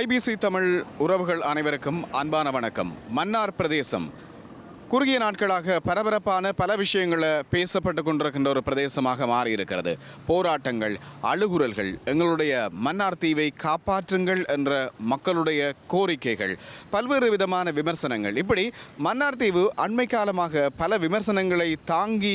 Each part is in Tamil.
ஐபிசி தமிழ் உறவுகள் அனைவருக்கும் அன்பான வணக்கம். மன்னார் பிரதேசம் குறுகிய நாட்களாக பரபரப்பான பல விஷயங்களை பேசப்பட்டு கொண்டிருக்கின்ற ஒரு பிரதேசமாக மாறியிருக்கிறது. போராட்டங்கள் அழுகுரல்கள் எங்களுடைய மன்னார் தீவை காப்பாற்றுங்கள் என்ற மக்களுடைய கோரிக்கைகள் பல்வேறு விதமான விமர்சனங்கள். இப்படி மன்னார் தீவு அண்மை காலமாக பல விமர்சனங்களை தாங்கி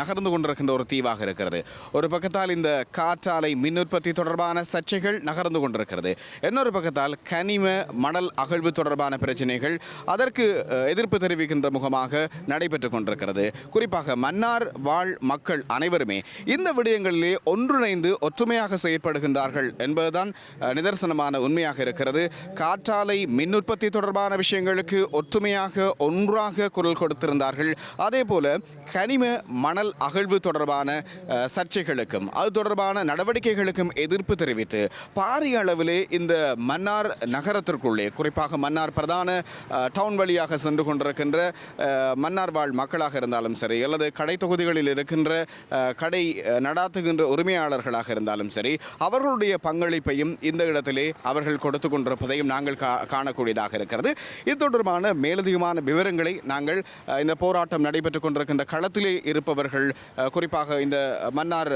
நகர்ந்து கொண்டிருக்கின்ற ஒரு தீவாக இருக்கிறது. ஒரு பக்கத்தால் இந்த காற்றாலை மின் உற்பத்தி தொடர்பான சர்ச்சைகள் நகர்ந்து கொண்டிருக்கிறது. இன்னொரு பக்கத்தால் கனிம மணல் அகழ்வு தொடர்பான பிரச்சனைகள் அதற்கு எதிர்ப்பு தெரிவிக்கின்ற முகமாக நடைபெற்று கொண்டிருக்கிறது. குறிப்பாக மன்னார் வாழ் மக்கள் அனைவருமே இந்த விடயங்களிலே ஒன்றிணைந்து ஒற்றுமையாக செயற்படுகின்றார்கள் என்பதுதான் நிதர்சனமான உண்மையாக இருக்கிறது. காற்றாலை மின் உற்பத்தி தொடர்பான விஷயங்களுக்கு ஒற்றுமையாக ஒன்றாக குரல் கொடுத்திருந்தார்கள். அதே போல கனிம மணல் அகழ்வு தொடர்பான சர்ச்சைகளுக்கும் அது தொடர்பான நடவடிக்கைகளுக்கும் எதிர்ப்பு தெரிவித்து பாரிய அளவிலே இந்த மன்னார் நகரத்திற்குள்ளே குறிப்பாக மன்னார் பிரதான டவுன் வழியாக சென்று கொண்டிருக்கின்ற மன்னார் வாழ் மக்களாக இருந்தாலும் சரி அல்லது கடை தொகுதிகளில் இருக்கின்ற கடை நடாத்துகின்ற உரிமையாளர்களாக இருந்தாலும் சரி அவர்களுடைய பங்களிப்பையும் இந்த இடத்திலே அவர்கள் கொடுத்து கொண்டிருப்பதையும் நாங்கள் கா காணக்கூடியதாக இருக்கிறது. இது தொடர்பான மேலதிகமான விவரங்களை நாங்கள் இந்த போராட்டம் நடைபெற்றுக் கொண்டிருக்கின்ற களத்திலே இருப்பவர்கள் குறிப்பாக இந்த மன்னார்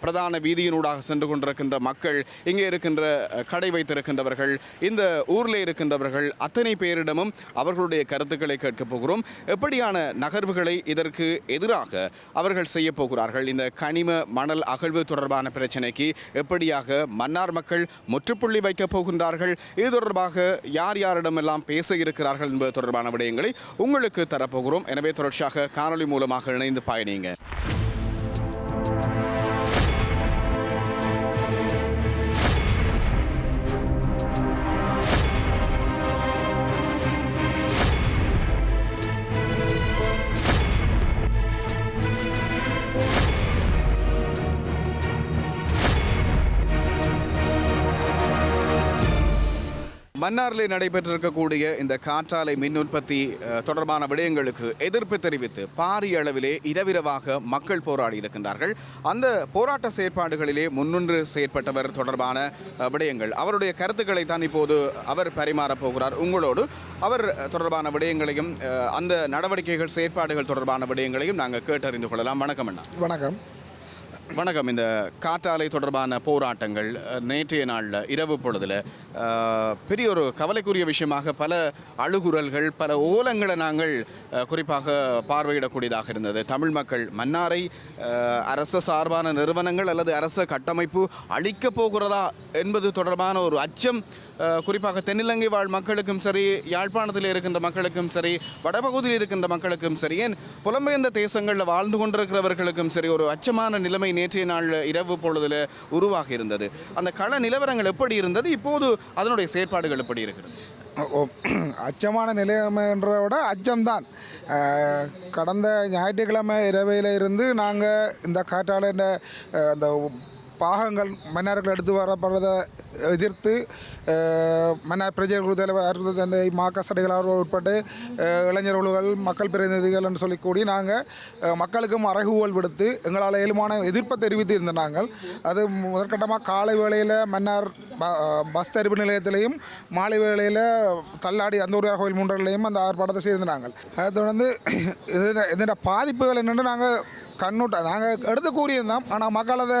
பிரதான வீதியினூடாக சென்று கொண்டிருக்கின்ற மக்கள் இங்கே இருக்கின்ற கடை வைத்திருக்கின்றவர்கள் இந்த ஊரில் இருக்கின்றவர்கள் அத்தனை பேரிடமும் அவர்களுடைய கருத்துக்களை கேட்கப் போகிறோம். எப்படியான நகர்வுகளை இதற்கு எதிராக அவர்கள் செய்ய போகிறார்கள்? இந்த கனிம மணல் அகழ்வு தொடர்பான பிரச்சனைக்கு எப்படியாக மன்னார் மக்கள் முற்றுப்புள்ளி வைக்கப் போகின்றார்கள்? இது தொடர்பாக யார் யாரிடமெல்லாம் பேச இருக்கிறார்கள் என்பது தொடர்பான விடயங்களை உங்களுக்கு தரப்போகிறோம். எனவே தொடர்ச்சியாக காணொளி மூலமாக இணைந்து பயணிங்க மன்னாரில் நடைபெற்றிருக்கக்கூடிய இந்த காற்றாலை மின் உற்பத்தி தொடர்பான விடயங்களுக்கு எதிர்ப்பு தெரிவித்து பாரிய அளவிலே இரவிரவாக மக்கள் போராடி இருக்கின்றார்கள். அந்த போராட்ட செயற்பாடுகளிலே முன்னின்று செயற்பட்டவர் தொடர்பான விடயங்கள். அவருடைய கருத்துக்களை தான் இப்போது அவர் பரிமாறப் போகிறார். உங்களோடு அவர் தொடர்பான விடயங்களையும் அந்த நடவடிக்கைகள் செயற்பாடுகள் தொடர்பான விடயங்களையும் நாங்கள் கேட்டறிந்து கொள்ளலாம். வணக்கம் அண்ணா. வணக்கம். வணக்கம். இந்த காற்றாலை தொடர்பான போராட்டங்கள் நேற்றைய நாளில் இரவு பொழுதில் பெரிய ஒரு கவலைக்குரிய விஷயமாக பல அழுகுரல்கள் பல ஓலங்களை நாங்கள் குறிப்பாக பார்வையிடக்கூடியதாக இருந்தது. தமிழ் மக்கள் மன்னாரை அரச அரசு சார்பான நிறுவனங்கள் அல்லது அரச கட்டமைப்பு அழிக்கப் போகிறதா என்பது தொடர்பான ஒரு அச்சம் குறிப்பாக தென்னிலங்கை வாழ் மக்களுக்கும் சரி யாழ்ப்பாணத்தில் இருக்கின்ற மக்களுக்கும் சரி வடபகுதியில் இருக்கின்ற மக்களுக்கும் சரி ஏன் புலம்பெயர்ந்த தேசங்களில் வாழ்ந்து கொண்டிருக்கிறவர்களுக்கும் சரி ஒரு அச்சமான நிலைமை நேற்றைய நாள் இரவு பொழுதில் உருவாகி இருந்தது. அந்த கள நிலவரங்கள் எப்படி இருந்தது? இப்போது அதனுடைய செயற்பாடுகள் எப்படி இருக்கிறது? அச்சமான நிலையமைன்றத விட அச்சம்தான். கடந்த ஞாயிற்றுக்கிழமை இரவையில் இருந்து நாங்கள் இந்த காற்றாளர் அந்த பாகங்கள் மன்னர்கள் எடுத்து வரப்படுறதை எதிர்த்து மன்னார் மன்னர் பிரஜை தலைவர் தந்தை மாக்க சடைகளார் உட்பட்டு இளைஞர்களுகள் மக்கள் பிரதிநிதிகள் என்று சொல்லிக்கூடி நாங்கள் மக்களுக்கும் அறைகூவல் விடுத்து எங்களால் இயலுமான எதிர்ப்பை தெரிவித்து இருந்த நாங்கள். அது முதற்கட்டமாக காலை வேளையில் மன்னார் பஸ் தரிப்பு நிலையத்திலையும் மாலை வேளையில் தள்ளாடி அந்த ஒரு கோயில் மூன்றலையும் அந்த ஆர்ப்பாட்டத்தை செய்திருந்தாங்க. அதை தொடர்ந்து இதில் இதோட பாதிப்புகள் என்னென்னு நாங்கள் கண்ணோட்டம் நாங்கள் எடுத்து கூறியிருந்தோம். ஆனால் மக்கள் அதை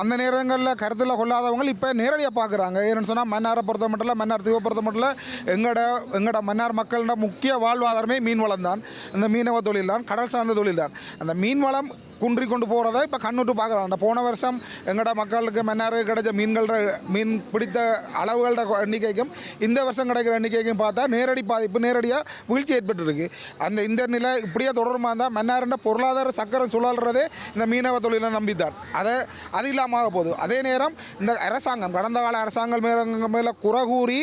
அந்த நேரங்களில் கருத்தில் கொள்ளாதவங்க இப்போ நேரடியாக பார்க்குறாங்க ஏன்னு சொன்னால் மன்னாரை பொறுத்த மட்டும் இல்லை மன்னார் தீவை பொறுத்த மட்டும் இல்லை எங்களோட எங்களோட மன்னார் மக்களோட முக்கிய வாழ்வாதாரமே மீன் வளம் தான் இந்த மீனவ தொழில் தான் கடல் சார்ந்த தொழில் தான் அந்த மீன் வளம் குன்றி கொண்டு போகிறத இப்போ கண்ணுட்டு பார்க்குறோம் அந்த போன வருஷம் எங்களோட மக்களுக்கு மன்னாருக்கு கிடைச்ச மீன்களோட மீன் பிடித்த அளவுகளோட எண்ணிக்கைக்கும் இந்த வருஷம் கிடைக்கிற எண்ணிக்கைக்கும் பார்த்தா நேரடி பாதிப்பு நேரடியாக வீழ்ச்சி ஏற்பட்டுருக்கு. அந்த இந்த நிலை இப்படியே தொடருமா இருந்தால் மன்னாருன்ற பொருளாதார சக்கரம் சுழல்றதே இந்த மீனவ தொழிலை நம்பித்தான். அதை அது இல்லாமல் போகுது. அதே நேரம் இந்த அரசாங்கம் கடந்த கால அரசாங்கம் மேலே மேலே குறை கூறி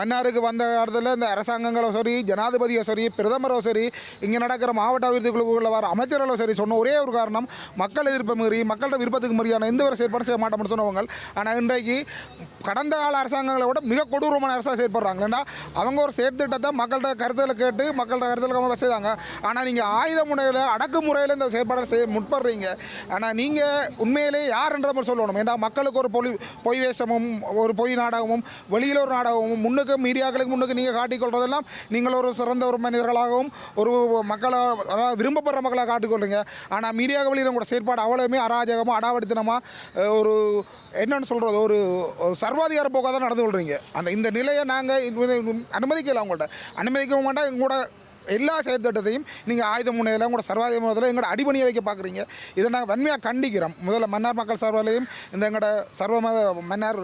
மன்னாருக்கு வந்த இடத்துல இந்த அரசாங்கங்களோ சரி ஜனாதிபதியோ சரி பிரதமரோ சரி இங்கே நடக்கிற மாவட்ட அபிவிருத்தி குழுக்குள்ள வர அமைச்சர்களோ சரி சொன்ன ஒரே ஒரு காரணம் காரணம் மக்கள் எதிர்ப்பு மீறி மக்களோட விருப்பத்துக்கு மீறியான எந்த ஒரு செயற்பாடும் செய்ய மாட்டோம்னு சொன்னவங்க. ஆனால் இன்றைக்கு கடந்த கால அரசாங்கங்களை விட மிக கொடூரமான அரசாக செயற்படுறாங்க. ஏன்னா அவங்க ஒரு செயற்திட்டத்தை மக்கள்கிட்ட கருத்தில் கேட்டு மக்கள்கிட்ட கருத்தில் அவங்க செய்தாங்க ஆனால் நீங்கள் ஆயுத முறையில் அடக்குமுறையில் இந்த செயற்பாடை செய்ய முற்படுறீங்க. ஆனால் நீங்கள் உண்மையிலே யாருன்ற மாதிரி சொல்லணும். ஏன்னா மக்களுக்கு ஒரு பொலி பொய் வேஷமும் ஒரு பொய் நாடகமும் வெளியில் ஒரு நாடகமும் முன்னுக்கு மீடியாக்களுக்கு முன்னுக்கு நீங்கள் காட்டிக்கொள்றதெல்லாம் நீங்கள் ஒரு சிறந்த ஒரு மனிதர்களாகவும் ஒரு மக்களை அதாவது விரும்பப்படுற மக்களாக காட்டிக்கொள்ளுங்க ஆனால் மீடியா வெளியில் கூட செயற்பாடு அவ்வளவுமே அராஜகமாக அடாவடித்தனமாக ஒரு என்னன்னு சொல்கிறது ஒரு ஒரு சர்வாதிகார போக்காக தான் நடந்து கொள்றீங்க. அந்த இந்த நிலையை நாங்கள் அனுமதிக்கல அவங்கள்ட்ட அனுமதிக்க மாட்டோம் எங்களோட எல்லா செயற்திட்டத்தையும் நீங்கள் ஆயுத முனையில் உங்களோட சர்வாதிகார முறையில் எங்களோட அடிபணியை வைக்க பார்க்குறீங்க இதை நாங்கள் வன்மையாக கண்டிக்கிறோம். முதல்ல மன்னார் மக்கள் சார்பாலையும் இந்த எங்களோட சர்வமத மன்னார்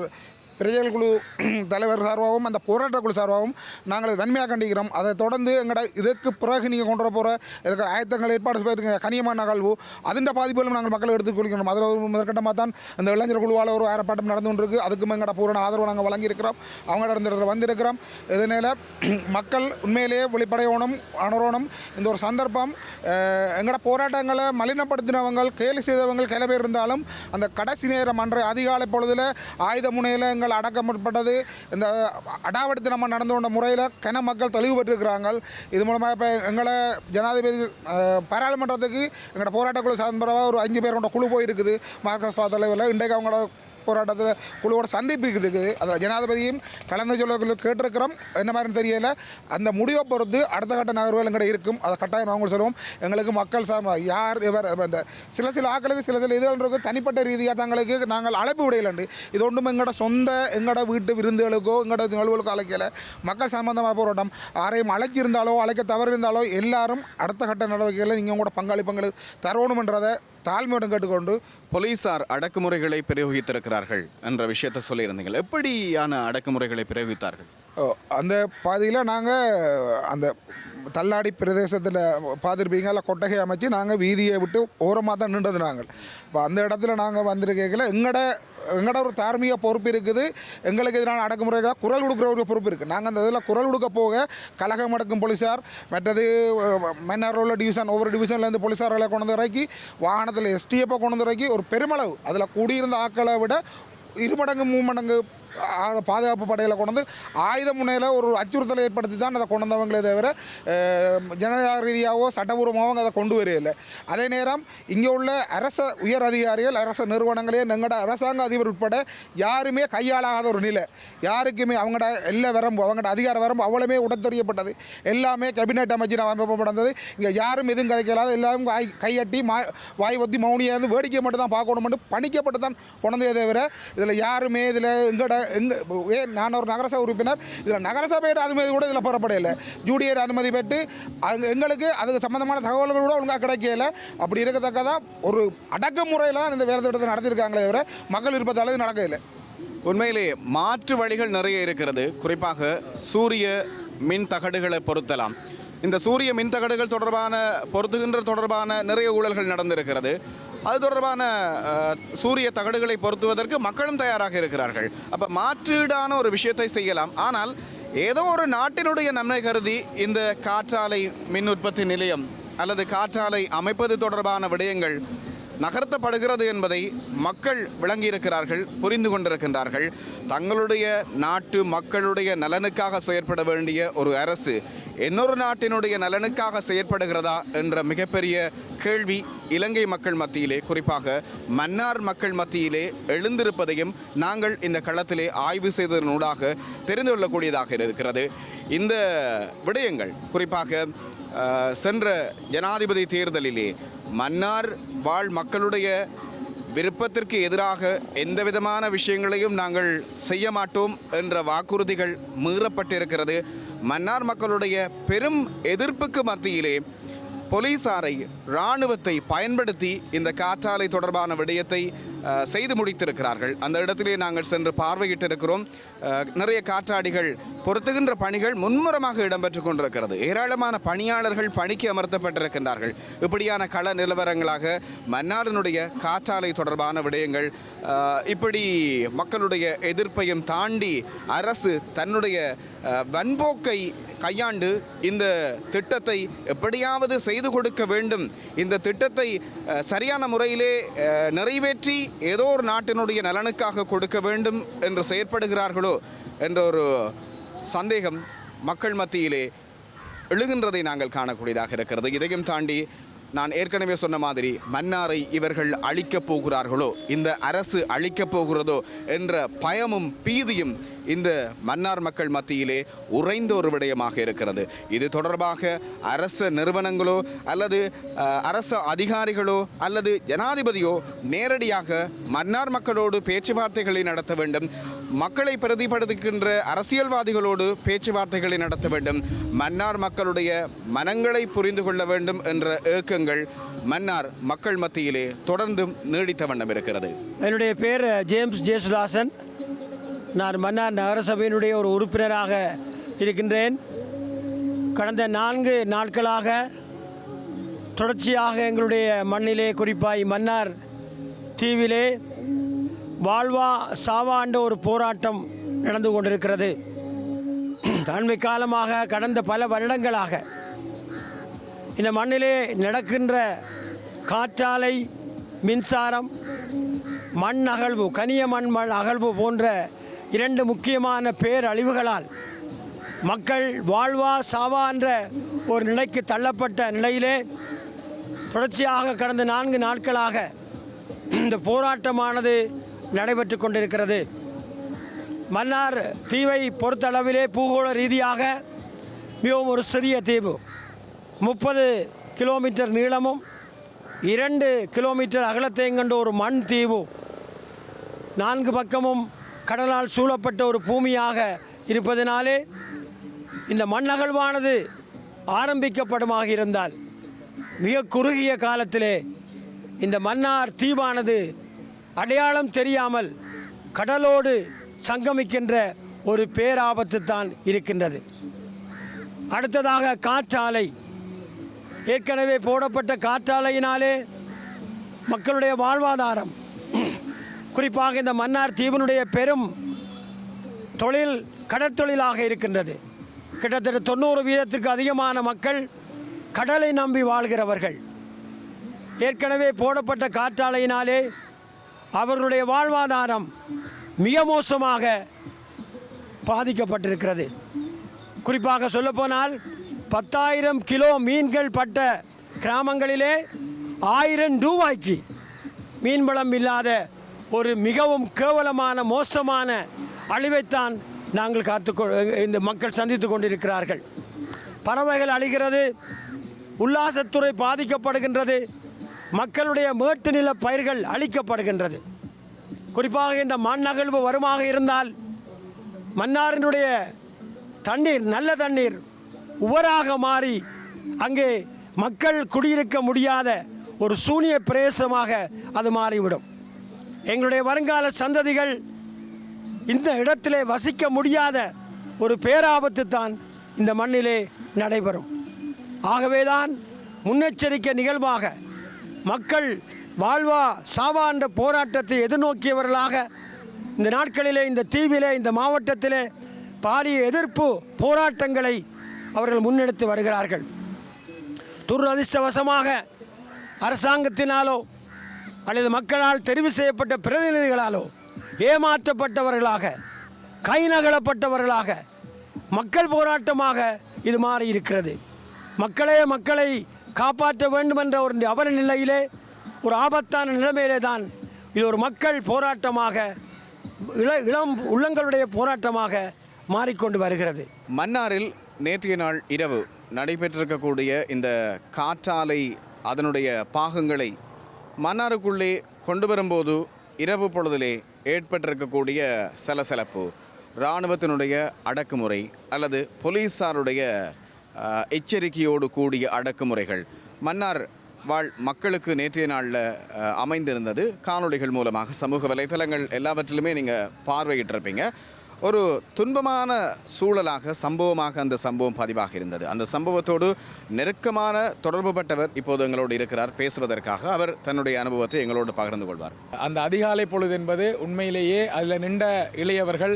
பிரஜைகள் குழு தலைவர் சார்பாகவும் அந்த போராட்ட குழு சார்பாகவும் நாங்கள் வன்மையாக கண்டிக்கிறோம். அதை தொடர்ந்து எங்களோட இதுக்கு பிறகு நீங்கள் கொண்டு வர போகிற இதுக்கு ஆயத்தங்கள் ஏற்பாடு செய்திருக்கிற கனியமான நகழ்வு அதன் பாதிப்புகளும் நாங்கள் மக்கள் எடுத்துக்கொள்கிறோம் அதில் ஒரு முதற்கட்டமாக தான் இந்த இளைஞர் குழுவால் ஒரு ஆரப்பாட்டம் நடந்து கொண்டிருக்கு. அதுக்கும் எங்களோட பூரண ஆதரவு நாங்கள் வழங்கியிருக்கிறோம். அவங்களோட இந்த இடத்துல வந்திருக்கிறோம். இதனால் மக்கள் உண்மையிலேயே வெளிப்படையோனும் அணரோனும் இந்த ஒரு சந்தர்ப்பம் எங்களோட போராட்டங்களை மலினப்படுத்தினவங்க கேலி செய்தவங்க கிளம்பி இருந்தாலும் அந்த கடைசி நேரம் அன்றைய அதிகாலை பொழுதில் ஆயுத முனையில் எங்கள் அடக்கப்பட்டது இந்த அடாவடித்து நம்ம நடந்து கொண்ட முறையில் கன மக்கள் தெளிவு பெற்றிருக்கிறாங்க. இது மூலமாக இப்போ எங்களை ஜனாதிபதி பாராளுமன்றத்துக்கு எங்களோட போராட்டக்குழு சார்ந்த ஒரு அஞ்சு பேர் கொண்ட குழு போயிருக்குது. மார்க்சிஸ்ட் தலைவரில் இன்றைக்கு அவங்களோட போராட்டத்தில் குழுவோட சந்திப்பு இருக்குது அதில் ஜனாதிபதியும் கலந்து சொல்ல கேட்டிருக்கிறோம். என்ன மாதிரி தெரியல. அந்த முடிவை பொறுத்து அடுத்த கட்ட நகர்வுகள் எங்கள்கிட்ட இருக்கும். அதை கட்டாயம் நாங்கள் சொல்லுவோம் எங்களுக்கு மக்கள் சார்பா யார் இவர் இந்த சில சில ஆட்களுக்கு சில சில இதுகளுக்கு தனிப்பட்ட ரீதியாக தங்களுக்கு நாங்கள் அழைப்பு விடையிலண்டு இது ஒன்றும் எங்களோட சொந்த எங்களோட வீட்டு விருந்துகளுக்கோ எங்களோட நிகழ்வுகளுக்கோ அழைக்கல. மக்கள் சம்பந்தமாக போராட்டம். யாரையும் அழைச்சிருந்தாலோ அழைக்க தவறு இருந்தாலோ எல்லாரும் அடுத்த கட்ட நடவடிக்கைகளில் நீங்கள் உங்களோட பங்களிப்புங்களுக்கு தரணுமென்றதை தாழ்மையுடன் கேட்டுக்கொண்டு போலீசார் அடக்குமுறைகளை இருக்கிறார்கள் என்ற விஷயத்தை சொல்லியிருந்தீங்க. எப்படியான அடக்குமுறைகளை பிறவித்தார்கள்? அந்த பாதியில் நாங்கள் அந்த தள்ளாடி பிரதேசத்தில் பார்த்துருப்பீங்க இல்லை கொட்டகை அமைச்சு நாங்கள் வீதியை விட்டு ஓரமாக தான் நின்றது நாங்கள். இப்போ அந்த இடத்துல நாங்கள் வந்திருக்கல எங்களோட எங்களோட ஒரு தார்மீக பொறுப்பு இருக்குது. எங்களுக்கு எதிரான அடக்குமுறைகளாக குரல் கொடுக்குற ஒரு பொறுப்பு இருக்குது நாங்கள் அந்த இதில் குரல் கொடுக்க போக கலகம் அடக்கும் போலீஸார் மற்றது மன்னர் உள்ள டிவிஷன் ஒவ்வொரு டிவிஷன்லேருந்து போலீஸார்களை கொண்டு வந்து இறக்கி வாகனத்தில் எஸ்டிஎஃப்பை கொண்டு வந்து இறக்கி ஒரு பெருமளவு அதில் கூடியிருந்த ஆட்களை விட இருமடங்கு மூமடங்கு பாதுகாப்பு படையில் கொண்டு வந்து ஆயுத முனையில் ஒரு அச்சுறுத்தலை ஏற்படுத்தி தான் அதை கொண்டு வந்தவங்களே தவிர ஜனநாயக ரீதியாகவோ சட்டபூர்வமாகவும் அதை கொண்டு வரையில்லை அதே நேரம் இங்கே உள்ள அரச உயர் அதிகாரிகள் அரச நிறுவனங்களே எங்களோட அரசாங்க அதிபர் உட்பட யாருமே கையாளாகாத ஒரு நிலை. யாருக்குமே அவங்களோட எல்லா வரம்பு அவங்களோட அதிகார வரம்பு அவ்வளவுமே உடத்தெறியப்பட்டது. எல்லாமே கேபினெட் அமைச்சர் அமைக்கப்பட்டது இங்கே யாரும் எதுவும் கதைக்கலாத எல்லாரும் வாய் கையட்டி மா வாய் ஒத்தி மௌனியாக இருந்து வேடிக்கை மட்டும் தான் பார்க்கணும் மட்டும் பணிக்கப்பட்டு தான் கொண்டதே தவிர இதில் யாருமே இதில் எங்கட எங்கள் ஏ நான் ஒரு நகரசபை உறுப்பினர். இதில் நகரசபையோட அனுமதி கூட இதில் பெறப்படையில்லை ஜூடியர் அனுமதி பெற்று அங்கே எங்களுக்கு அதுக்கு சம்மந்தமான தகவல்கள் கூட ஒழுங்காக கிடைக்கல. அப்படி இருக்கத்தக்கதான் ஒரு அடக்குமுறையில் தான் இந்த வேலை திட்டத்தை நடத்தியிருக்காங்களே தவிர மக்கள் இருப்பதால் இது நடக்கவில்லை. உண்மையிலே மாற்று வழிகள் நிறைய இருக்கிறது. குறிப்பாக சூரிய மின் தகடுகளை பொருத்தலாம். இந்த சூரிய மின் தகடுகள் தொடர்பான பொருத்துகின்ற தொடர்பான நிறைய ஊழல்கள் நடந்திருக்கிறது. அது தொடர்பான சூரிய தகடுகளை பொருத்துவதற்கு மக்களும் தயாராக இருக்கிறார்கள். அப்போ மாற்றீடான ஒரு விஷயத்தை செய்யலாம். ஆனால் ஏதோ ஒரு நாட்டினுடைய நன்மை கருதி இந்த காற்றாலை மின் உற்பத்தி நிலையம் அல்லது காற்றாலை அமைப்பது தொடர்பான விடயங்கள் நகர்த்தப்படுகிறது என்பதை மக்கள் விளங்கியிருக்கிறார்கள் புரிந்து கொண்டிருக்கின்றார்கள். தங்களுடைய நாட்டு மக்களுடைய நலனுக்காக செயற்பட வேண்டிய ஒரு அரசு இன்னொரு நாட்டினுடைய நலனுக்காக செயற்படுகிறதா என்ற மிகப்பெரிய கேள்வி இலங்கை மக்கள் மத்தியிலே. குறிப்பாக மன்னார் மக்கள் மத்தியிலே எழுந்திருப்பதையும் நாங்கள் இந்த களத்திலே ஆய்வு செய்ததனூடாக தெரிந்து கொள்ளக்கூடியதாக இருக்கிறது. இந்த விடயங்கள் குறிப்பாக சென்ற ஜனாதிபதி தேர்தலிலே மன்னார் வாழ் மக்களுடைய விருப்பத்திற்கு எதிராக எந்த விதமான விஷயங்களையும் நாங்கள் செய்ய மாட்டோம் என்ற வாக்குறுதிகள் மீறப்பட்டிருக்கிறது. மன்னார் மக்களுடைய பெரும் எதிர்ப்புக்கு மத்தியிலே போலீசாரை இராணுவத்தை பயன்படுத்தி இந்த காற்றாலை தொடர்பான விடயத்தை செய்து முடித்திருக்கிறார்கள். அந்த இடத்திலே நாங்கள் சென்று பார்வையிட்டிருக்கிறோம். நிறைய காற்றாடிகள் பொருத்துகின்ற பணிகள் மும்முரமாக இடம்பெற்று கொண்டிருக்கிறது. ஏராளமான பணியாளர்கள் பணிக்கு அமர்த்தப்பட்டிருக்கின்றார்கள். இப்படியான கள நிலவரங்களாக மன்னாரினுடைய காற்றாலை தொடர்பான விடயங்கள் இப்படி மக்களுடைய எதிர்ப்பையும் தாண்டி அரசு தன்னுடைய வன்போக்கை கையாண்டு இந்த திட்டத்தை எப்படியாவது செய்து கொடுக்க வேண்டும். இந்த திட்டத்தை சரியான முறையிலே நிறைவேற்றி ஏதோ ஒரு நாட்டினுடைய நலனுக்காக கொடுக்க வேண்டும் என்று செயற்படுகிறார்களோ என்ற ஒரு சந்தேகம் மக்கள் மத்தியிலே எழுகின்றதை நாங்கள் காணக்கூடியதாக இருக்கிறது. இதையும் தாண்டி நான் ஏற்கனவே சொன்ன மாதிரி மன்னாரை இவர்கள் அழிக்கப் போகிறார்களோ இந்த அரசு அழிக்கப் போகிறதோ என்ற பயமும் பீதியும் இந்த மன்னார் மக்கள் மத்தியிலே உறைந்த ஒரு விடயமாக இருக்கிறது. இது தொடர்பாக அரச நிறுவனங்களோ அல்லது அரச அதிகாரிகளோ அல்லது ஜனாதிபதியோ நேரடியாக மன்னார் மக்களோடு பேச்சுவார்த்தைகளை நடத்த வேண்டும். மக்களை பிரதிபலிக்கின்ற அரசியல்வாதிகளோடு பேச்சுவார்த்தைகளை நடத்த வேண்டும். மன்னார் மக்களுடைய மனங்களை புரிந்து கொள்ள வேண்டும் என்ற ஏக்கங்கள் மன்னார் மக்கள் மத்தியிலே தொடர்ந்தும் நீடித்த வண்ணம் இருக்கிறது. என்னுடைய பேர் ஜேம்ஸ் ஜேசுதாசன். நான் மன்னார் நகரசபையினுடைய ஒரு உறுப்பினராக இருக்கின்றேன். கடந்த நான்கு நாட்களாக தொடர்ச்சியாக எங்களுடைய மண்ணிலே குறிப்பாய் மன்னார் தீவிலே வாழ்வா சாவா ஒரு போராட்டம் நடந்து கொண்டிருக்கிறது. அண்மை காலமாக கடந்த பல வருடங்களாக இந்த மண்ணிலே நடக்கின்ற காற்றாலை மின்சாரம் மண் அகழ்வு கனிய மண் மண் அகழ்வு போன்ற இரண்டு முக்கியமான பேரழிவுகளால் மக்கள் வாழ்வா சாவா என்ற ஒரு நிலைக்கு தள்ளப்பட்ட நிலையிலே தொடர்ச்சியாக கடந்த நான்கு நாட்களாக இந்த போராட்டமானது நடைபெற்று கொண்டிருக்கிறது. மன்னார் தீவை பொறுத்தளவிலே பூகோள ரீதியாக மிகவும் ஒரு சிறிய தீவு. முப்பது கிலோமீட்டர் நீளமும் இரண்டு கிலோமீட்டர் அகலத்தையும் கொண்ட ஒரு மண் தீவு. நான்கு பக்கமும் கடலால் சூழப்பட்ட ஒரு பூமியாக இருப்பதினாலே இந்த மண்ணகழ்வானது ஆரம்பிக்கப்படுமாக இருந்தால் மிக குறுகிய காலத்திலே இந்த மன்னார் தீவானது அடையாளம் தெரியாமல் கடலோடு சங்கமிக்கின்ற ஒரு பேராபத்து தான் இருக்கின்றது. அடுத்ததாக காற்றாலை. ஏற்கனவே போடப்பட்ட காற்றாலையினாலே மக்களுடைய வாழ்வாதாரம் குறிப்பாக இந்த மன்னார் தீவினுடைய பெரும் தொழில் கடற்தொழிலாக இருக்கின்றது. கிட்டத்தட்ட தொண்ணூறு வீதத்திற்கு அதிகமான மக்கள் கடலை நம்பி வாழ்கிறவர்கள். ஏற்கனவே போடப்பட்ட காற்றாலையினாலே அவர்களுடைய வாழ்வாதாரம் மிக மோசமாக பாதிக்கப்பட்டிருக்கிறது. குறிப்பாக சொல்லப்போனால் பத்தாயிரம் கிலோ மீன்கள் பட்ட கிராமங்களிலே ஆயிரம் ரூபாய்க்கு மீன்வளம் இல்லாத ஒரு மிகவும் கேவலமான மோசமான அழிவைத்தான் நாங்கள் காத்து இந்த மக்கள் சந்தித்து கொண்டிருக்கிறார்கள். பறவைகள் அழிகிறது உல்லாசத்துறை பாதிக்கப்படுகின்றது மக்களுடைய மேட்டு நில பயிர்கள் அழிக்கப்படுகின்றது. குறிப்பாக இந்த மண் அகழ்வு வருமாக இருந்தால் மன்னாரினுடைய தண்ணீர் நல்ல தண்ணீர் உவராக மாறி அங்கே மக்கள் குடியிருக்க முடியாத ஒரு சூனிய பிரதேசமாக அது மாறிவிடும். எங்களுடைய வருங்கால சந்ததிகள் இந்த இடத்திலே வசிக்க முடியாத ஒரு பேராபத்து தான் இந்த மண்ணிலே நடைபெறும். ஆகவேதான் முன்னெச்சரிக்கை நிகழ்வாக மக்கள் வாழ்வா சாவா என்ற போராட்டத்தை எதிர்நோக்கியவர்களாக இந்த நாட்களிலே இந்த தீவிலே இந்த மாவட்டத்திலே பாரிய எதிர்ப்பு போராட்டங்களை அவர்கள் முன்னெடுத்து வருகிறார்கள். துரதிர்ஷ்டவசமாக அரசாங்கத்தினாலோ அல்லது மக்களால் தெரிவு செய்யப்பட்ட பிரதிநிதிகளாலோ ஏமாற்றப்பட்டவர்களாக கை நகலப்பட்டவர்களாக மக்கள் போராட்டமாக இது மாறி இருக்கிறது மக்களே மக்களை காப்பாற்ற வேண்டும் என்ற ஒரு அவல நிலையிலே ஒரு ஆபத்தான நிலைமையிலே தான் இது ஒரு மக்கள் போராட்டமாக இள இளம் உள்ளங்களுடைய போராட்டமாக மாறிக்கொண்டு வருகிறது. மன்னாரில் நேற்றைய நாள் இரவு நடைபெற்றிருக்கக்கூடிய இந்த காற்றாலை அதனுடைய பாகங்களை மன்னாருக்குள்ளே கொண்டு வரும்போது இரவு பொழுதிலே ஏற்பட்டிருக்கக்கூடிய சலசலப்பு இராணுவத்தினுடைய அடக்குமுறை அல்லது போலீஸாருடைய எச்சரிக்கையோடு கூடிய அடக்குமுறைகள். மன்னார் வாழ் மக்களுக்கு நேற்றைய நாளில் அமைந்திருந்தது. காணொளிகள் மூலமாக சமூக வலைத்தளங்கள் எல்லாவற்றிலுமே நீங்கள் பார்வையிட்டிருப்பீங்க. ஒரு துன்பமான சூழலாக சம்பவமாக அந்த சம்பவம் பதிவாக இருந்தது. அந்த சம்பவத்தோடு நெருக்கமான தொடர்புபட்டவர் இப்போது எங்களோடு இருக்கிறார். பேசுவதற்காக அவர் தன்னுடைய அனுபவத்தை எங்களோடு பகிர்ந்து கொள்வார். அந்த அதிகாலை பொழுது என்பது உண்மையிலேயே அதில் நின்ற இளையவர்கள்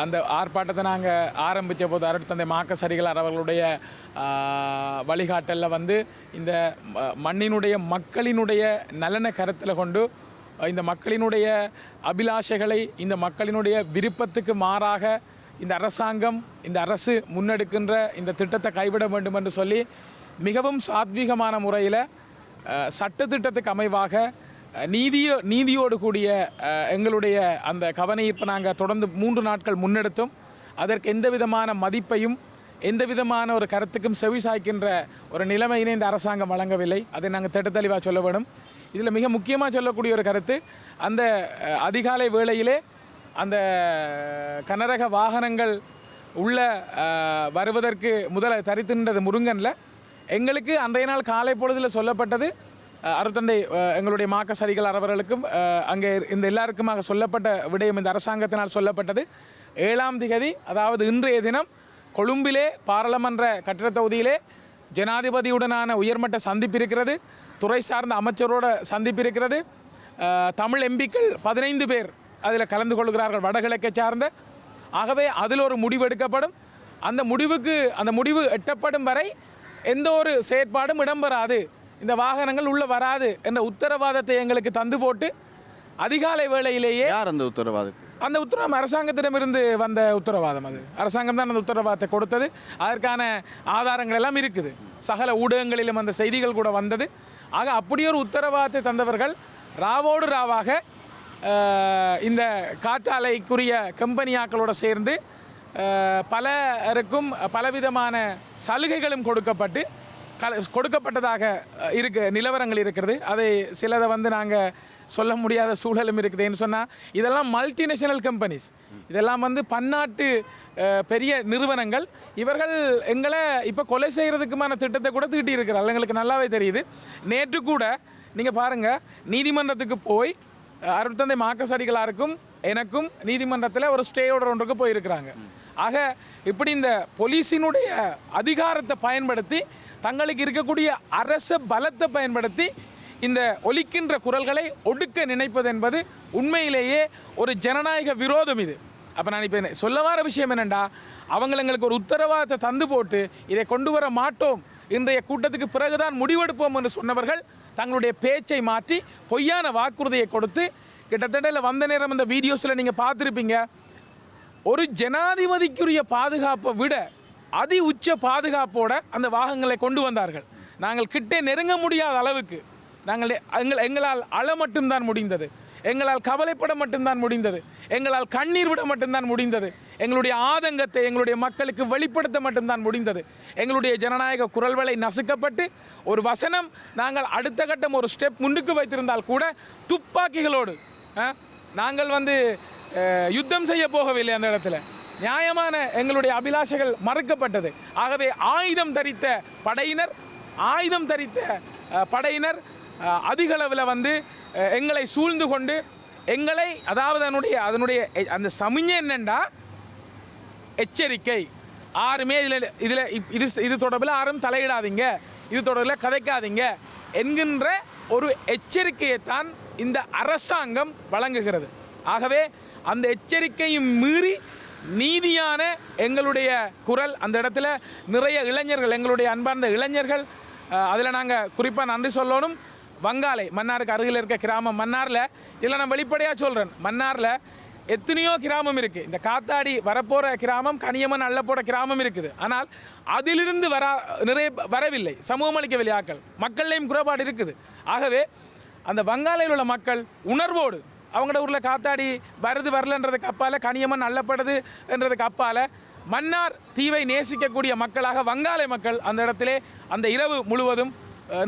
அந்த ஆர்ப்பாட்டத்தை நாங்கள் ஆரம்பித்த போது அருட்தந்தை மாக்க சரிகளார் அவர்களுடைய வழிகாட்டலில் வந்து இந்த ம- மண்ணினுடைய மக்களினுடைய நலனை கருத்தில் கொண்டு இந்த மக்களினுடைய அபிலாஷைகளை இந்த மக்களினுடைய விருப்பத்துக்கு மாறாக இந்த அரசாங்கம் இந்த அரசு முன்னெடுக்கின்ற இந்த திட்டத்தை கைவிட வேண்டும் என்று சொல்லி மிகவும் சாத்வீகமான முறையில் சட்டத்திட்டத்துக்கு அமைவாக நீதியோ நீதியோடு கூடிய எங்களுடைய அந்த கவனஈர்ப்பை நாங்கள் தொடர்ந்து மூன்று நாட்கள் முன்னெடுத்தோம். அதற்கு எந்த விதமான மதிப்பையும் எந்த விதமான ஒரு கருத்துக்கும் செவி சாய்க்கின்ற ஒரு நிலைமையினை இந்த அரசாங்கம் வழங்கவில்லை. அதை நாங்கள் திட்டத்தெளிவாக சொல்ல வேணும். இதில் மிக முக்கியமாக சொல்லக்கூடிய ஒரு கருத்து அந்த அதிகாலை வேளையிலே அந்த கனரக வாகனங்கள் உள்ள வருவதற்கு முதல தரித்திருந்தது முருங்கனில். எங்களுக்கு அன்றைய நாள் காலை பொழுதில் சொல்லப்பட்டது அருத்தந்தை எங்களுடைய மாக்கசரிகள் அறவர்களுக்கும் அவர்களுக்கும் அங்கே இந்த எல்லாருக்குமாக சொல்லப்பட்ட விடயம் இந்த அரசாங்கத்தினால் சொல்லப்பட்டது. ஏழாம் திகதி அதாவது இன்றைய தினம் கொழும்பிலே பாராளுமன்ற கட்டிட தொகுதியிலே ஜனாதிபதியுடனான உயர்மட்ட சந்திப்பு இருக்கிறது துறை சார்ந்த அமைச்சரோட சந்திப்பு இருக்கிறது தமிழ் எம்பிக்கள் பதினைந்து பேர் அதில் கலந்து கொள்கிறார்கள் வடகிழக்கை சார்ந்த. ஆகவே அதில் ஒரு முடிவு எடுக்கப்படும். அந்த முடிவுக்கு அந்த முடிவு எட்டப்படும் வரை எந்த ஒரு செயற்பாடும் இடம்பெறாது. இந்த வாகனங்கள் உள்ளே வராது என்ற உத்தரவாதத்தை எங்களுக்கு தந்து போட்டு அதிகாலை வேளையிலேயே யார் அந்த உத்தரவாதத்தை? அந்த உத்தரவாதம் அரசாங்கத்திடமிருந்து வந்த உத்தரவாதம் அது. அரசாங்கம் தான் அந்த உத்தரவாதத்தை கொடுத்தது. அதற்கான ஆதாரங்கள் எல்லாம் இருக்குது. சகல ஊடகங்களிலும் அந்த செய்திகள் கூட வந்தது. ஆக அப்படியே ஒரு உத்தரவாதத்தை தந்தவர்கள் ராவோடு ராவாக இந்த காற்றாலைக்குரிய கம்பெனியாக்களோட சேர்ந்து பலருக்கும் பலவிதமான சலுகைகளும் கொடுக்கப்பட்டு கல கொடுக்கப்பட்டதாக இருக்க இருக்கு நிலவரங்கள் இருக்கிறது. அதை சிலதை வந்து நாங்கள் சொல்ல முடியாத சூழலும் இருக்குதுன்னு சொன்னால் இதெல்லாம் மல்டிநேஷனல் கம்பெனிஸ் இதெல்லாம் வந்து பன்னாட்டு பெரிய நிறுவனங்கள். இவர்கள் எங்களை இப்போ கொலை செய்கிறதுக்குமான திட்டத்தை கூட தீட்டி இருக்கிறார்கள். எங்களுக்கு நல்லாவே தெரியுது. நேற்று கூட நீங்கள் பாருங்கள் நீதிமன்றத்துக்கு போய் அருட்தந்தை மாக்கசடிகளாருக்கும் எனக்கும் நீதிமன்றத்தில் ஒரு ஸ்டே ஆர்டர் ஒன்றுக்கு போயிருக்கிறாங்க. ஆக இப்படி இந்த போலீஸினுடைய அதிகாரத்தை பயன்படுத்தி தங்களுக்கு இருக்கக்கூடிய அரச பலத்தை பயன்படுத்தி இந்த ஒலிக்கின்ற குரல்களை ஒடுக்க நினைப்பது என்பது உண்மையிலேயே ஒரு ஜனநாயக விரோதம் இது. அப்போ நான் இப்போ சொல்ல வர விஷயம் என்னென்னா அவங்க எங்களுக்கு ஒரு உத்தரவாதத்தை தந்து போட்டு இதை கொண்டு வர மாட்டோம். இன்றைய கூட்டத்துக்கு பிறகுதான் முடிவெடுப்போம் என்று சொன்னவர்கள் தங்களுடைய பேச்சை மாற்றி பொய்யான வாக்குறுதியை கொடுத்து கிட்டத்தட்ட வந்த நேரம் இந்த வீடியோஸில் நீங்கள் பார்த்துருப்பீங்க. ஒரு ஜனாதிபதிக்குரிய பாதுகாப்பை விட அதி உச்ச பாதுகாப்போட அந்த வாகனங்களை கொண்டு வந்தார்கள். நாங்கள் கிட்டே நெருங்க முடியாத அளவுக்கு. நாங்கள் எங்கள் எங்களால் அழ மட்டும்தான் முடிந்தது. எங்களால் கவலைப்பட மட்டும்தான் முடிந்தது. எங்களால் கண்ணீர் விட மட்டும்தான் முடிந்தது. எங்களுடைய ஆதங்கத்தை எங்களுடைய மக்களுக்கு வெளிப்படுத்த மட்டும்தான் முடிந்தது. எங்களுடைய ஜனநாயக குரல்வளை நசுக்கப்பட்டு ஒரு வசனம் நாங்கள் அடுத்த கட்டம் ஒரு ஸ்டெப் முன்னுக்கு வைத்திருந்தால் கூட துப்பாக்கிகளோடு நாங்கள் வந்து யுத்தம் செய்ய போகவில்லை அந்த இடத்துல. நியாயமான எங்களுடைய அபிலாஷைகள் மறுக்கப்பட்டது. ஆகவே ஆயுதம் தரித்த படையினர் ஆயுதம் தரித்த படையினர் அதிகளவில் வந்து எங்களை சூழ்ந்து கொண்டு எங்களை அதாவது அதனுடைய அதனுடைய அந்த சமிஞ்சை என்னென்னா எச்சரிக்கை. யாருமே இதில் இதில் இது இது தொடர்பில் யாரும் தலையிடாதீங்க. இது தொடர்பில் கதைக்காதீங்க. என்கின்ற ஒரு எச்சரிக்கையை தான் இந்த அரசாங்கம் வழங்குகிறது. ஆகவே அந்த எச்சரிக்கையும் மீறி நீதியான எங்களுடைய குரல் அந்த இடத்துல நிறைய இளைஞர்கள் எங்களுடைய அன்பார்ந்த இளைஞர்கள் அதில் நாங்கள் குறிப்பாக நன்றி சொல்லணும். வங்காளை மன்னாருக்கு அருகில் இருக்க கிராமம் மன்னாரில். இதில் நான் வெளிப்படையாக சொல்கிறேன் மன்னாரில் எத்தனையோ கிராமம் இருக்குது இந்த காத்தாடி வரப்போகிற கிராமம் கனியம்மன் போகிற கிராமம் இருக்குது. ஆனால் அதிலிருந்து வரா நிறைய வரவில்லை. சமூகம் அளிக்கவில்லை ஆக்கள். மக்கள்லேயும் குறைபாடு இருக்குது. ஆகவே அந்த வங்காளையில் உள்ள மக்கள் உணர்வோடு அவங்களோட ஊரில் காத்தாடி வருது வரலன்றதுக்கு அப்பால் கனியம்மன் அள்ளப்படுது என்றதுக்கு அப்பால் மன்னார் தீவை நேசிக்கக்கூடிய மக்களாக வங்காள மக்கள் அந்த இடத்திலே அந்த இரவு முழுவதும்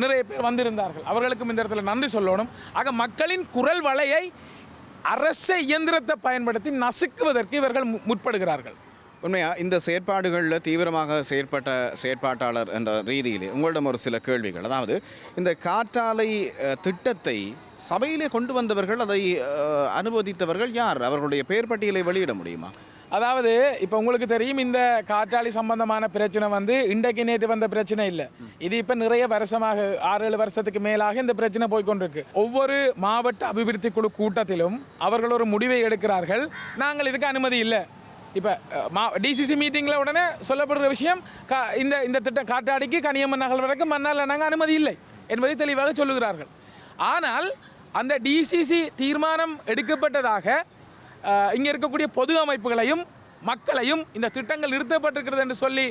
நிறைய பேர் வந்திருந்தார்கள். அவர்களுக்கும் இந்த இடத்துல நன்றி சொல்லணும். ஆக மக்களின் குரல் வலையை அரச இயந்திரத்தை பயன்படுத்தி நசுக்குவதற்கு இவர்கள் முற்படுகிறார்கள். உண்மையா இந்த செயற்பாடுகளில் தீவிரமாக செயற்பட்ட செயற்பாட்டாளர் என்ற ரீதியிலே உங்களிடம் ஒரு சில கேள்விகள். அதாவது இந்த காற்றாலை திட்டத்தை சபையிலே கொண்டு வந்தவர்கள் அதை அனுமதித்தவர்கள் யார்? அவர்களுடைய பெயர் பட்டியலை வெளியிட முடியுமா? அதாவது இப்போ உங்களுக்கு தெரியும் இந்த காற்றாலை சம்பந்தமான பிரச்சனை வந்து இன்றைக்கு நேற்று வந்த பிரச்சனை இல்லை. இது இப்போ நிறைய வருஷமாக ஆறு ஏழு வருஷத்துக்கு மேலாக இந்த பிரச்சனை போய்க்கொண்டிருக்கு ஒவ்வொரு மாவட்ட அபிவிருத்தி குழு கூட்டத்திலும் அவர்கள் ஒரு முடிவை எடுக்கிறார்கள். நாங்கள் இதுக்கு அனுமதி இல்லை. இப்போ மா டிசிசி மீட்டிங்கில் உடனே சொல்லப்படுற விஷயம் கா இந்த இந்த திட்டம் காற்றாடிக்கு கனியம்மன் நகல் வரைக்கும் மன்னால் நாங்கள் அனுமதி இல்லை என்பதை தெளிவாக சொல்லுகிறார்கள். ஆனால் அந்த டிசிசி தீர்மானம் எடுக்கப்பட்டதாக இங்கே இருக்கக்கூடிய பொது அமைப்புகளையும் மக்களையும் இந்த திட்டங்கள் நிறுத்தப்பட்டிருக்கிறது என்று சொல்லி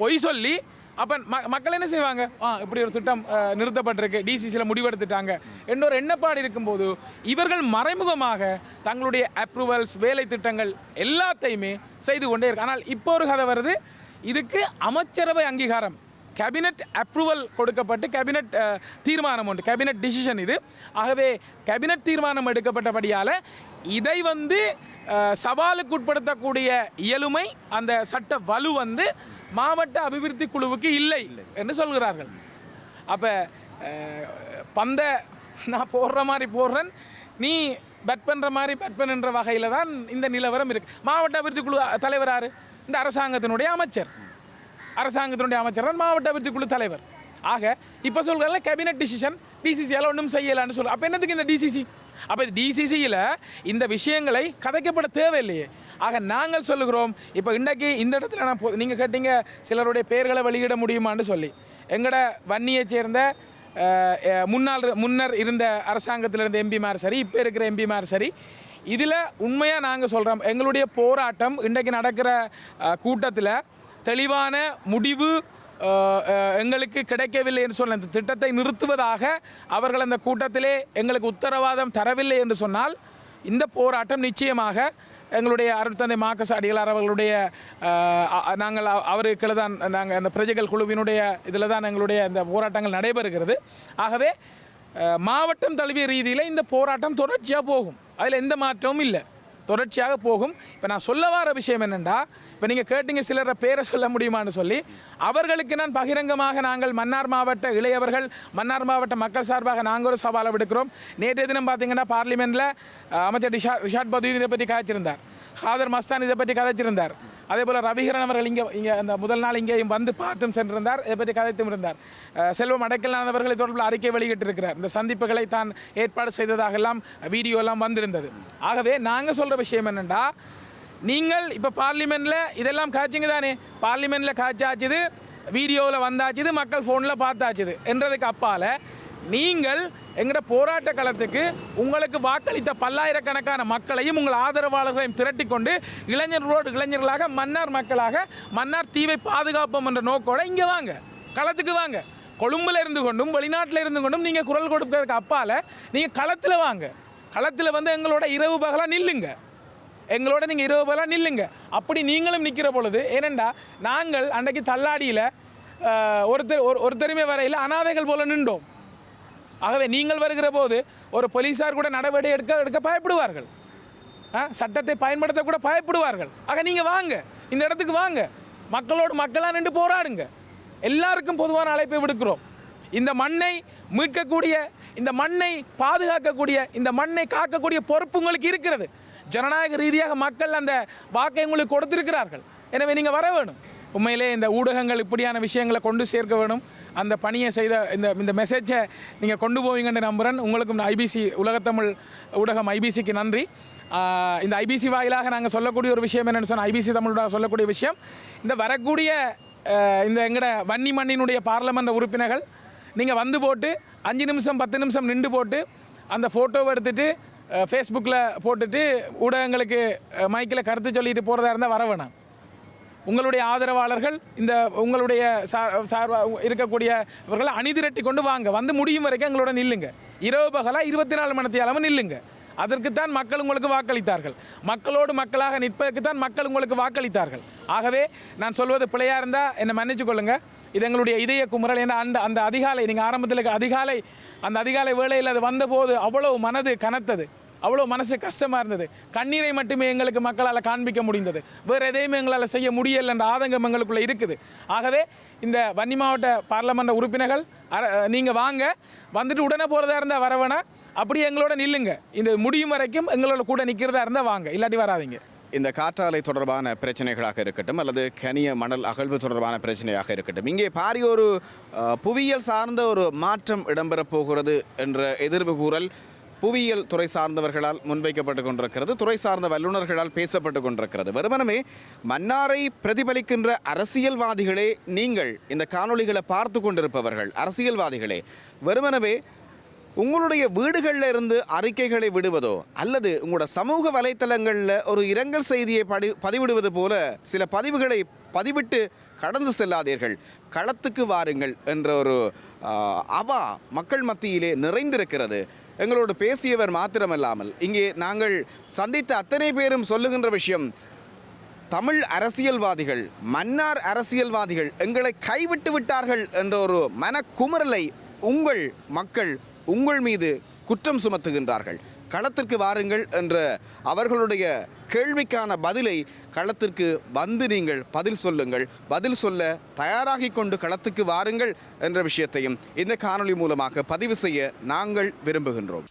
பொய் சொல்லி அப்போ ம மக்கள் என்ன செய்வாங்க? ஆ இப்படி ஒரு திட்டம் நிறுத்தப்பட்டிருக்கு டிசிசியில் முடிவெடுத்துட்டாங்க என்ற ஒரு எண்ணப்பாடு இருக்கும்போது இவர்கள் மறைமுகமாக தங்களுடைய அப்ரூவல்ஸ் வேலை திட்டங்கள் எல்லாத்தையுமே செய்து கொண்டே இருக்கு ஆனால் இப்போ ஒரு கதை வருது. இதுக்கு அமைச்சரவை அங்கீகாரம் கேபினட் அப்ரூவல் கொடுக்கப்பட்டு கேபினட் தீர்மானம் உண்டு கேபினட் டிசிஷன் இது. ஆகவே கேபினட் தீர்மானம் எடுக்கப்பட்டபடியால் இதை வந்து சவாலுக்கு உட்படுத்தக்கூடிய இயலுமை அந்த சட்ட வலு வந்து மாவட்ட அபிவிருத்தி குழுவுக்கு இல்லை என்று சொல்கிறார்கள். அப்போ பந்த நான் போடுற மாதிரி போடுறேன் நீ பேட் பண்ணுற மாதிரி பேட் பண்ணுன்ற வகையில் தான் இந்த நிலவரம் இருக்குது மாவட்ட அபிவிருத்தி குழு தலைவர் யார்? இந்த அரசாங்கத்தினுடைய அமைச்சர். அரசாங்கத்தினுடைய அமைச்சர் தான் மாவட்ட அபிவிருத்தி குழு தலைவர். ஆக இப்போ சொல்கிறல கேபினட் டிசிஷன் டிசிசியால் ஒன்றும் செய்யலான்னு சொல்லு அப்போ என்னத்துக்கு இந்த டிசிசி அப்போ டிசிசியில் இந்த விஷயங்களை கதைக்கப்பட தேவையில்லையே. ஆக நாங்கள் சொல்லுகிறோம் இப்போ இன்றைக்கி இந்த இடத்துல நான் நீங்கள் கேட்டீங்க சிலருடைய பெயர்களை வெளியிட முடியுமான்னு சொல்லி. எங்களோட வன்னியை சேர்ந்த முன்னாள் முன்னர் இருந்த அரசாங்கத்தில் இருந்த எம்பிமார் சரி இப்போ இருக்கிற எம்பிமார் சரி இதில் உண்மையாக நாங்கள் சொல்கிறோம் எங்களுடைய போராட்டம் இன்றைக்கு நடக்கிற கூட்டத்தில் தெளிவான முடிவு எங்களுக்கு கிடைக்கவில்லை என்று சொன்ன இந்த திட்டத்தை நிறுத்துவதாக அவர்கள் அந்த கூட்டத்திலே எங்களுக்கு உத்தரவாதம் தரவில்லை என்று சொன்னால் இந்த போராட்டம் நிச்சயமாக எங்களுடைய அருட்தந்தை மாக்கஸ் அடிகளார் அவர்களுடைய நாங்கள் அவ- அவருக்குள்ள தான் நாங்கள் அந்த பிரஜைகள் குழுவினுடைய இதில் தான் எங்களுடைய இந்த போராட்டங்கள் நடைபெறுகிறது. ஆகவே மாவட்டம் தழுவிய ரீதியில் இந்த போராட்டம் தொடர்ச்சியாக போகும். அதில் எந்த மாற்றமும் இல்லை. தொடர்ச்சியாக போகும். இப்போ நான் சொல்ல வர விஷயம் என்னென்னா இப்போ நீங்கள் கேட்டீங்க சிலரை பேரை சொல்ல முடியுமான்னு சொல்லி அவர்களுக்கு நான் பகிரங்கமாக நாங்கள் மன்னார் மாவட்ட இளையவர்கள் மன்னார் மாவட்ட மக்கள் சார்பாக நாங்கள் ஒரு சவாலை விடுக்கிறோம். நேற்றைய தினம் பார்த்தீங்கன்னா பார்லிமெண்ட்டில் அமைச்சர் ரிஷா ரிஷாட் பதவி இதை பற்றி காய்ச்சிருந்தார். ஹாதர் மஸ்தான் இதை பற்றி கதைச்சிருந்தார். அதே போல் ரவிகரன் அவர்கள் இங்கே இங்கே அந்த முதல் நாள் இங்கேயும் வந்து பார்த்தும் சென்றிருந்தார். இதை பற்றி கதைத்தும் இருந்தார். செல்வம் அடைக்கலான் அவர்களை தொடர்பில் அறிக்கை வெளியிட்டிருக்கிறார். இந்த சந்திப்புகளை தான் ஏற்பாடு செய்ததாகலாம் வீடியோ எல்லாம் வந்திருந்தது. ஆகவே நாங்கள் சொல்கிற விஷயம் என்னென்னா நீங்கள் இப்போ பார்லிமெண்ட்டில் இதெல்லாம் காய்ச்சிங்க தானே? பார்லிமெண்ட்டில் காய்ச்சாச்சுது வீடியோவில் வந்தாச்சுது மக்கள் ஃபோனில் பார்த்தாச்சுது. என்றதுக்கு அப்பால் நீங்கள் எங்களோட போராட்ட களத்துக்கு உங்களுக்கு வாக்களித்த பல்லாயிரக்கணக்கான மக்களையும் உங்கள் ஆதரவாளர்களையும் திரட்டி கொண்டு இளைஞர்களோடு இளைஞர்களாக மன்னார் மக்களாக மன்னார் தீவை பாதுகாப்போம் என்ற நோக்கோட இங்கே வாங்க. களத்துக்கு வாங்க. கொழும்புல இருந்து கொண்டும் வெளிநாட்டில் இருந்து கொண்டும் நீங்கள் குரல் கொடுக்கறதுக்கு அப்பால் நீங்கள் களத்தில் வாங்க. களத்தில் வந்து எங்களோட இரவு பகலாக நில்லுங்க. எங்களோட நீங்கள் இரவு பகலாக நில்லுங்க. அப்படி நீங்களும் நிற்கிற பொழுது ஏனெண்டா நாங்கள் அன்றைக்கு தள்ளாடியில் ஒருத்தர் ஒரு ஒருத்தருமே வரையில் அனாதைகள் போல நின்றோம். ஆகவே நீங்கள் வருகிற போது ஒரு போலீஸார் கூட நடவடிக்கை எடுக்க எடுக்க பயப்படுவார்கள். ஆ, சட்டத்தை பயன்படுத்த கூட பயப்படுவார்கள். ஆக நீங்கள் வாங்க. இந்த இடத்துக்கு வாங்க. மக்களோடு மக்களாக நின்று போராடுங்க. எல்லாருக்கும் பொதுவான அழைப்பை விடுக்கிறோம். இந்த மண்ணை மீட்கக்கூடிய இந்த மண்ணை பாதுகாக்கக்கூடிய இந்த மண்ணை காக்கக்கூடிய பொறுப்பு உங்களுக்கு இருக்கிறது. ஜனநாயக ரீதியாக மக்கள் அந்த வாக்கை உங்களுக்கு கொடுத்திருக்கிறார்கள். எனவே நீங்கள் வர வேணும். உண்மையிலே இந்த ஊடகங்கள் இப்படியான விஷயங்களை கொண்டு சேர்க்க வேணும். அந்த பணியை செய்த இந்த இந்த மெசேஜை நீங்கள் கொண்டு போவீங்கன்னு நம்புகிறேன் உங்களுக்கும் ஐபிசி உலகத்தமிழ் ஊடகம் ஐபிசிக்கு நன்றி. இந்த ஐபிசி வாயிலாக நாங்கள் சொல்லக்கூடிய ஒரு விஷயம் என்னென்னு சொன்னால் ஐபிசி தமிழோட சொல்லக்கூடிய விஷயம். இந்த வரக்கூடிய இந்த எங்கட வன்னி மண்ணினுடைய பார்லமெண்ட் உறுப்பினர்கள் நீங்கள் வந்து போட்டு அஞ்சு நிமிஷம் பத்து நிமிஷம் நின்று போட்டு அந்த ஃபோட்டோவை எடுத்துட்டு ஃபேஸ்புக்கில் போட்டுட்டு ஊடகங்களுக்கு மைக்கில் கருத்து சொல்லிட்டு போகிறதா இருந்தால் வர வேணாம். உங்களுடைய ஆதரவாளர்கள் இந்த உங்களுடைய சார்பாக சார்பா இருக்கக்கூடிய அணிதிரட்டி கொண்டு வாங்க. வந்து முடியும் வரைக்கும் எங்களோட நில்லுங்க. இரவு பகலாக இருபத்தி நாலு மணி நில்லுங்க. அதற்குத்தான் மக்கள் உங்களுக்கு வாக்களித்தார்கள். மக்களோடு மக்களாக நிற்பதற்குத்தான் மக்கள் உங்களுக்கு வாக்களித்தார்கள். ஆகவே நான் சொல்வது பிழையாக இருந்தால் என்னை மன்னிச்சு கொள்ளுங்க. இது எங்களுடைய இதய குமுறல். ஏன்னா அந்த அந்த அதிகாலை நீங்கள் ஆரம்பத்தில் அதிகாலை அந்த அதிகாலை வேளையில் அது வந்தபோது அவ்வளவு மனது கனத்தது. அவ்வளோ மனசு கஷ்டமாக இருந்தது. கண்ணீரை மட்டுமே எங்களுக்கு மக்களால் காண்பிக்க முடிந்தது. வேறு எதையுமே எங்களால் செய்ய முடியல என்ற ஆதங்கம் எங்களுக்குள்ளே இருக்குது. ஆகவே இந்த வன்னி மாவட்ட பாராளுமன்ற உறுப்பினர்கள் நீங்கள் வாங்க. வந்துட்டு உடனே போகிறதா இருந்தால் வரவேணா அப்படியே எங்களோட நில்லுங்க. இந்த முடியும் வரைக்கும் எங்களோட கூட நிற்கிறதா இருந்தால் வாங்க. இல்லாட்டி வராதீங்க. இந்த காற்றாலை தொடர்பான பிரச்சனைகளாக இருக்கட்டும் அல்லது கனிய மணல் அகழ்வு தொடர்பான பிரச்சனையாக இருக்கட்டும் இங்கே பாரிய ஒரு புவியியல் சார்ந்த ஒரு மாற்றம் இடம்பெறப் போகிறது என்ற எதிர்வு கூறல் புவியியல் துறை சார்ந்தவர்களால் முன்வைக்கப்பட்டு கொண்டிருக்கிறது. துறை சார்ந்த வல்லுநர்களால் பேசப்பட்டு கொண்டிருக்கிறது. வருமனமே மன்னாரை பிரதிபலிக்கின்ற அரசியல்வாதிகளே நீங்கள் இந்த காணொளிகளை பார்த்து கொண்டிருப்பவர்கள் அரசியல்வாதிகளே. வருமனவே உங்களுடைய வீடுகளில் இருந்து அறிக்கைகளை விடுவதோ அல்லது உங்களோட சமூக வலைத்தளங்களில் ஒரு இரங்கல் செய்தியை படி பதிவிடுவது போல சில பதிவுகளை பதிவிட்டு கடந்து செல்லாதீர்கள். களத்துக்கு வாருங்கள் என்ற ஒரு அவா மக்கள் மத்தியிலே நிறைந்திருக்கிறது. எங்களோடு பேசியவர் மாத்திரமல்லாமல் இங்கே நாங்கள் சந்தித்த அத்தனை பேரும் சொல்லுகின்ற விஷயம் தமிழ் அரசியல்வாதிகள் மன்னார் அரசியல்வாதிகள் எங்களை கைவிட்டு விட்டார்கள் என்ற ஒரு மனக்குமுறலை உங்கள் மக்கள் உங்கள் மீது குற்றம் சுமத்துகின்றார்கள். களத்திற்கு வாருங்கள் என்ற அவர்களுடைய கேள்விக்கான பதிலை களத்திற்கு வந்து நீங்கள் பதில் சொல்லுங்கள். பதில் சொல்ல தயாராகி கொண்டு களத்துக்கு வாருங்கள் என்ற விஷயத்தையும் இந்த காணொளி மூலமாக பதிவு செய்ய நாங்கள் விரும்புகின்றோம்.